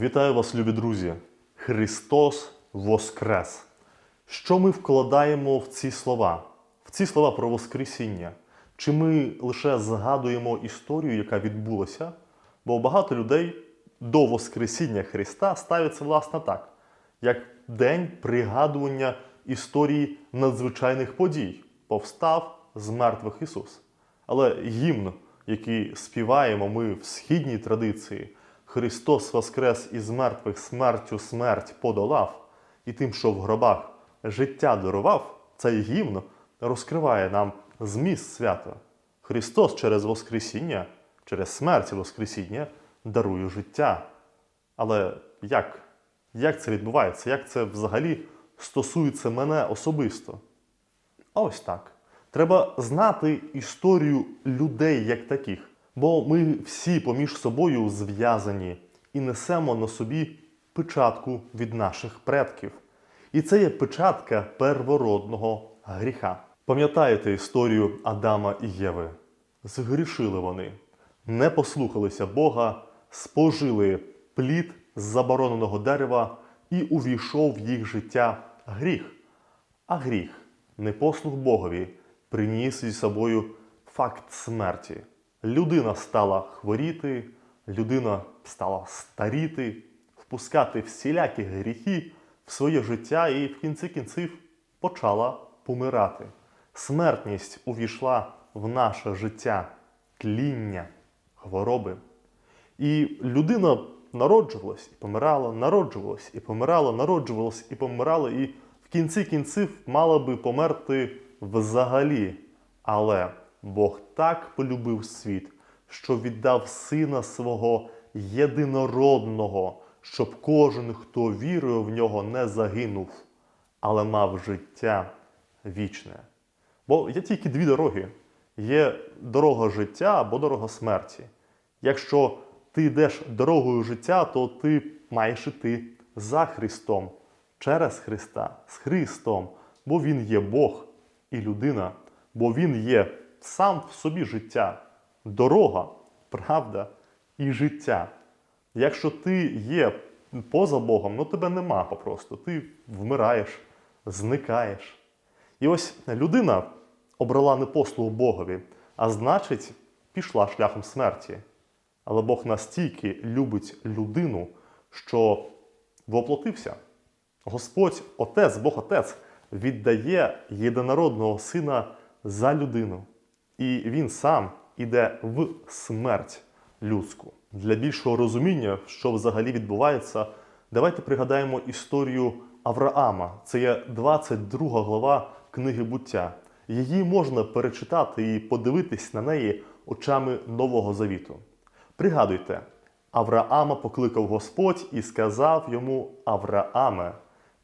Вітаю вас, любі друзі! Христос Воскрес! Що ми вкладаємо в ці слова? В ці слова про Воскресіння? Чи ми лише згадуємо історію, яка відбулася? Бо багато людей до Воскресіння Христа ставляться власне так, як день пригадування історії надзвичайних подій. Повстав з мертвих Ісус. Але гімн, який співаємо ми в східній традиції, Христос воскрес із мертвих смертю смерть подолав, і тим, що в гробах життя дарував, цей гімн розкриває нам зміст свята. Христос через Воскресіння, через смерть Воскресіння дарує життя. Але як? Як це відбувається? Як це взагалі стосується мене особисто? Ось так. Треба знати історію людей як таких, бо ми всі поміж собою зв'язані і несемо на собі печатку від наших предків. І це є печатка первородного гріха. Пам'ятаєте історію Адама і Єви? Згрішили вони, не послухалися Бога, спожили плід з забороненого дерева і увійшов в їх життя гріх. А гріх, непослух Богові, приніс зі собою факт смерті. Людина стала хворіти, людина стала старіти, впускати всілякі гріхи в своє життя і в кінці кінців почала помирати. Смертність увійшла в наше життя, тління, хвороби. І людина народжувалась і помирала, народжувалась і помирала, народжувалась і помирала, і в кінці кінців мала би померти взагалі. Але Бог так полюбив світ, що віддав сина свого єдинородного, щоб кожен, хто вірує в нього, не загинув, але мав життя вічне. Бо є тільки дві дороги: є дорога життя або дорога смерті. Якщо ти йдеш дорогою життя, то ти маєш іти за Христом, через Христа, з Христом, бо Він є Бог і людина, бо Він є сам в собі життя, дорога, правда і життя. Якщо ти є поза Богом, ну тебе нема попросту. Ти вмираєш, зникаєш. І ось людина обрала не послугу Богові, а значить, пішла шляхом смерті. Але Бог настільки любить людину, що воплотився. Господь, Отець, Бог Отець, віддає єдинородного сина за людину. І він сам іде в смерть людську. Для більшого розуміння, що взагалі відбувається, давайте пригадаємо історію Авраама. Це є 22 глава книги буття. Її можна перечитати і подивитись на неї очами Нового Завіту. Пригадуйте, Авраама покликав Господь і сказав йому: Аврааме,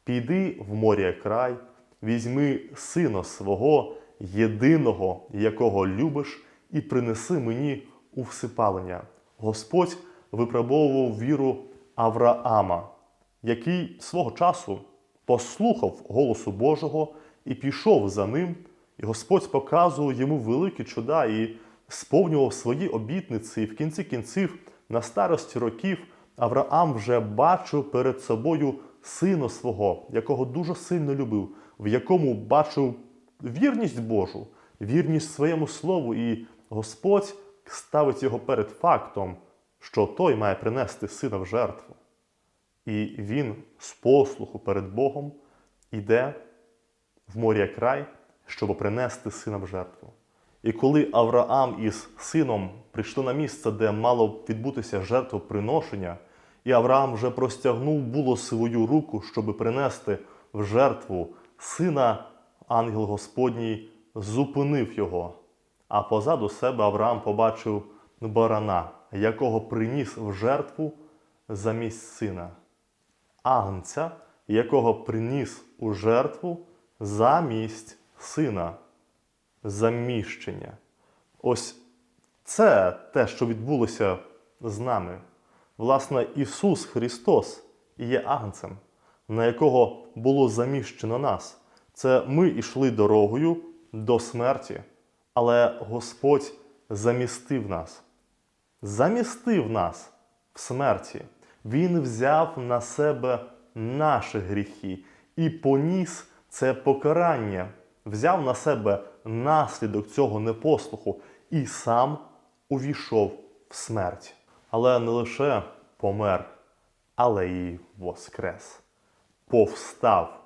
піди в моря край, візьми сина свого, єдиного, якого любиш, і принеси мені у всипалення. Господь випробовував віру Авраама, який свого часу послухав голосу Божого і пішов за ним, і Господь показував йому великі чуда і сповнював свої обітниці, і в кінці кінців, на старості років, Авраам вже бачив перед собою сина свого, якого дуже сильно любив, в якому бачив вірність Божу, вірність своєму слову, і Господь ставить його перед фактом, що той має принести сина в жертву. І він з послуху перед Богом іде в моря край, щоб принести сина в жертву. І коли Авраам із сином прийшли на місце, де мало відбутися жертвоприношення, і Авраам вже простягнув було свою руку, щоб принести в жертву сина, ангел Господній зупинив його. А позаду себе Авраам побачив барана, якого приніс в жертву замість сина, агнця, якого приніс у жертву замість сина заміщення. Ось це те, що відбулося з нами. Власне, Ісус Христос є агнцем, на якого було заміщено нас. Це ми йшли дорогою до смерті, але Господь замістив нас. Замістив нас в смерті. Він взяв на себе наші гріхи і поніс це покарання, взяв на себе наслідок цього непослуху і сам увійшов в смерть. Але не лише помер, але й воскрес повстав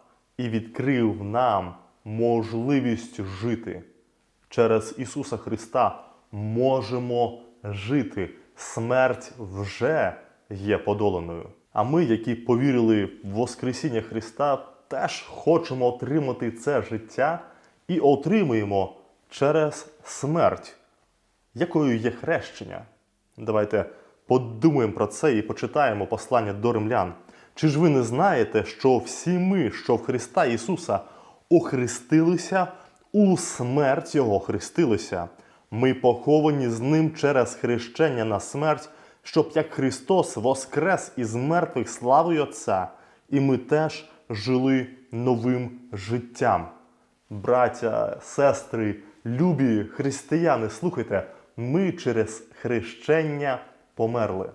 і відкрив нам можливість жити. Через Ісуса Христа можемо жити. Смерть вже є подоланою. А ми, які повірили в Воскресіння Христа, теж хочемо отримати це життя і отримуємо через смерть, якою є хрещення. Давайте подумаємо про це і почитаємо послання до римлян. Чи ж ви не знаєте, що всі ми, що в Христа Ісуса, охрестилися у смерть Його хрестилися? Ми поховані з Ним через хрещення на смерть, щоб як Христос воскрес із мертвих славою Отця, і ми теж жили новим життям. Браття, сестри, любі християни, слухайте, ми через хрещення померли.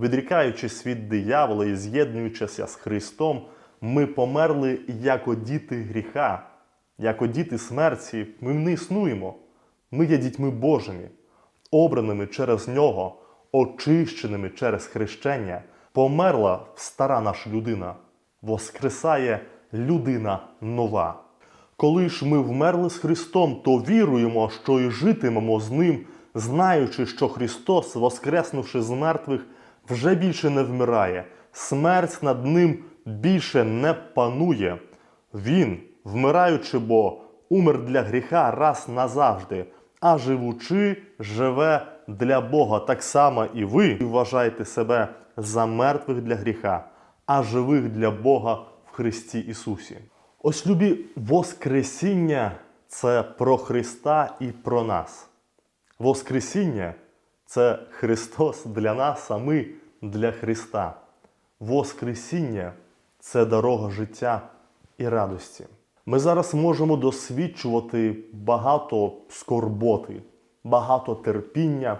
Відрікаючись від диявола і з'єднуючися з Христом, ми померли як діти гріха, як діти смерті. Ми не існуємо. Ми є дітьми Божими, обраними через Нього, очищеними через хрещення. Померла стара наша людина, воскресає людина нова. Коли ж ми вмерли з Христом, то віруємо, що і житимемо з Ним, знаючи, що Христос, воскреснувши з мертвих, вже більше не вмирає, смерть над ним більше не панує. Він, вмираючи, бо умер для гріха раз назавжди, а живучи, живе для Бога. Так само і ви вважаєте себе за мертвих для гріха, а живих для Бога в Христі Ісусі. Ось любі Воскресіння це про Христа і про нас. Воскресіння це Христос для нас, а ми для Христа. Воскресіння це дорога життя і радості. Ми зараз можемо досвідчувати багато скорботи, багато терпіння,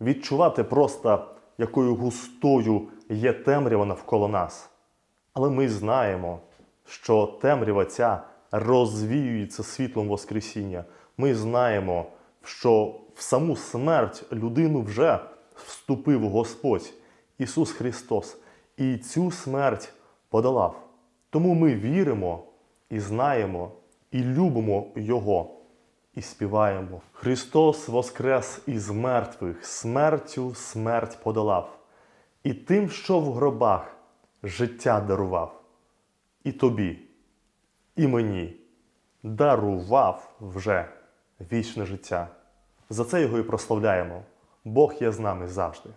відчувати просто, якою густою є темрява навколо нас. Але ми знаємо, що темрява ця розвіюється світлом Воскресіння. Ми знаємо, що в саму смерть людину вже вступив Господь Ісус Христос, і цю смерть подолав. Тому ми віримо і знаємо, і любимо Його, і співаємо. Христос воскрес із мертвих, смертю смерть подолав, і тим, що в гробах життя дарував, і тобі, і мені дарував вже вічне життя. За це його і прославляємо. Бог є з нами завжди.